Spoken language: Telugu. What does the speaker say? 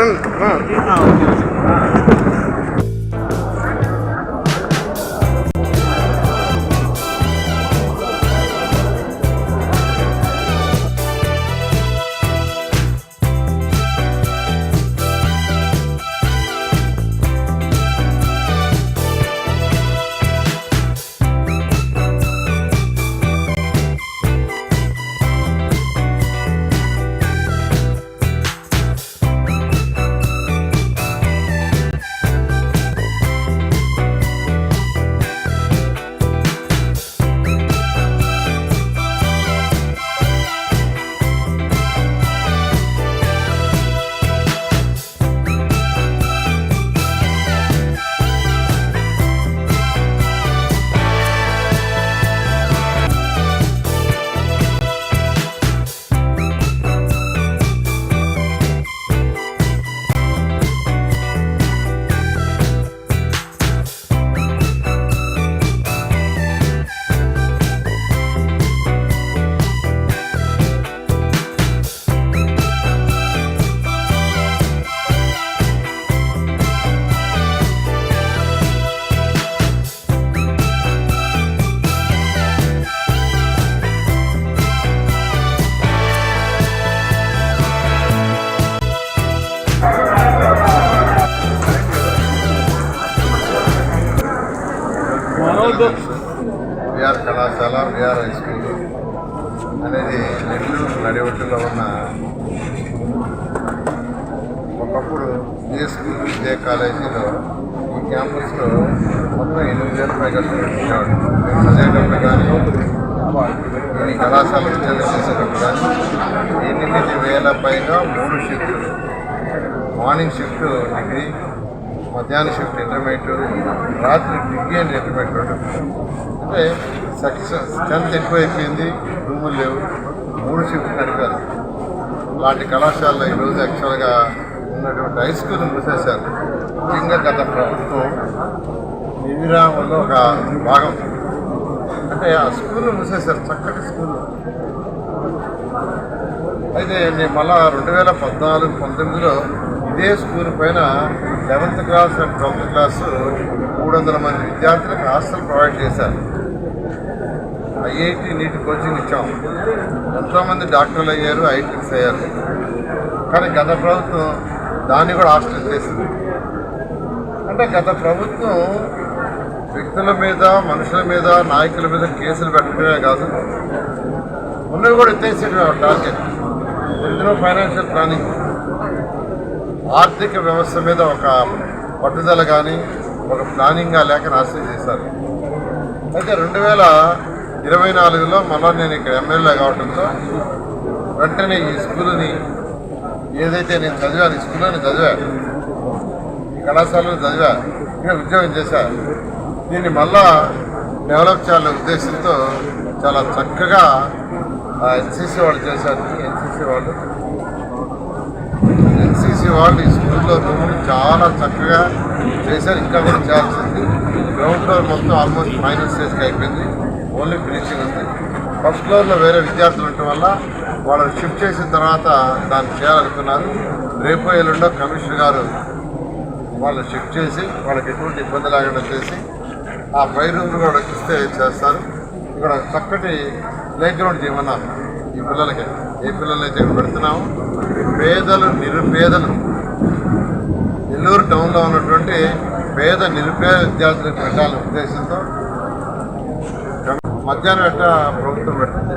嗯嗯嗯 విఆర్ కళాశాల విఆర్ హై స్కూల్ అనేది నెల్లూరు నడివట్టులో ఉన్న ఒకప్పుడు ఏ స్కూల్ ఇదే కాలేజీలో ఈ క్యాంపస్లో మొత్తం ఎనిమిది వేల పైగా స్టూడెంట్స్ ఉండేవాడు మేము చదివేటప్పుడు కానీ ఈ కళాశాల ఉద్యోగం చేసేటప్పుడు కానీ ఎనిమిది వేల పైగా మూడు షిఫ్ట్లు. మార్నింగ్ షిఫ్ట్ డిగ్రీ మధ్యాహ్నం షిఫ్ట్ ఇంటర్మీడియట్ రాత్రి డిగ్రీ అండ్ ఇంటర్మీడియట్ అంటే సక్సెస్ స్ట్రెంత్ ఎక్కువైపోయింది రూములు లేవు మూడు షిఫ్ట్ నడిపారు. లాంటి కళాశాలలో ఈరోజు యాక్చువల్గా ఉన్నటువంటి హై స్కూల్ మూసేశారు. ముఖ్యంగా గత ప్రభుత్వం నిర్విరామంలో ఒక భాగం. అంటే ఆ స్కూల్ మూసేశారు చక్కటి స్కూల్. అయితే నేను మళ్ళా రెండు వేల పద్నాలుగు పంతొమ్మిదిలో ఇదే స్కూల్ పైన eleventh class and twelfth class మూడు వందల మంది విద్యార్థులకు హాస్టల్ ప్రొవైడ్ చేశారు. ఐఐటి నీటి కోచింగ్ ఇచ్చాం. ఎంతోమంది డాక్టర్లు అయ్యారు ఐటీస్ అయ్యారు. కానీ గత ప్రభుత్వం దాన్ని కూడా హాస్టల్ చేసింది. అంటే గత ప్రభుత్వం వ్యక్తుల మీద మనుషుల మీద నాయకుల మీద కేసులు పెట్టడమే కాదు ఉన్నవి కూడా ఎత్తేసేయడమే టార్గెట్. ఇందులో ఫైనాన్షియల్ ప్లానింగ్. ఆర్థిక వ్యవస్థ మీద ఒక పట్టుదల కానీ ఒక ప్లానింగ్గా లేక నాశనం చేశారు. అయితే రెండు వేల ఇరవై నాలుగులో మళ్ళా నేను ఇక్కడ ఎమ్మెల్యే కావడంతో వెంటనే ఈ స్కూల్ని ఏదైతే నేను చదివాను ఈ స్కూల్లో నేను చదివా. ఈ కళాశాలలో చదివా. ఇక్కడ ఉద్యోగం చేశాను దీన్ని మళ్ళా డెవలప్ చేయాలనే ఉద్దేశంతో చాలా చక్కగా ఎన్సీసీ వాళ్ళు చేశారు. ఎన్సీసీ వాళ్ళు వాళ్ళు ఈ స్కూల్లో రూమ్ని చాలా చక్కగా చేశారు. ఇంకా కూడా చేయాల్సింది. గ్రౌండ్ ఫ్లోర్ మొత్తం ఆల్మోస్ట్ ఫైనల్ స్టేజ్కి అయిపోయింది. ఓన్లీ ఫినిషింగ్ ఉంది. ఫస్ట్ ఫ్లోర్లో వేరే విద్యార్థులు ఉండటం వల్ల వాళ్ళని షిఫ్ట్ చేసిన తర్వాత దాన్ని చేయాలనుకున్నారు. రేపు ఎల్లుండో కమిషనర్ గారు వాళ్ళు షిఫ్ట్ చేసి వాళ్ళకి ఎటువంటి ఇబ్బంది లేకుండా చేసి ఆ పై రూమ్ కూడా ఇస్తే చేస్తారు. ఇక్కడ చక్కటి ప్లే గ్రౌండ్ చేయమన్నారు ఈ పిల్లలకి. ఏ పిల్లలైతే ఇక్కడ పెడుతున్నాము పేదలు నిరుపేదలు. నెల్లూరు టౌన్లో ఉన్నటువంటి పేద నిరుపేద విద్యార్థులకు పెట్టాలనే ఉద్దేశంతో మధ్యాహ్నం ఎట్లా ప్రభుత్వం పెడుతుంది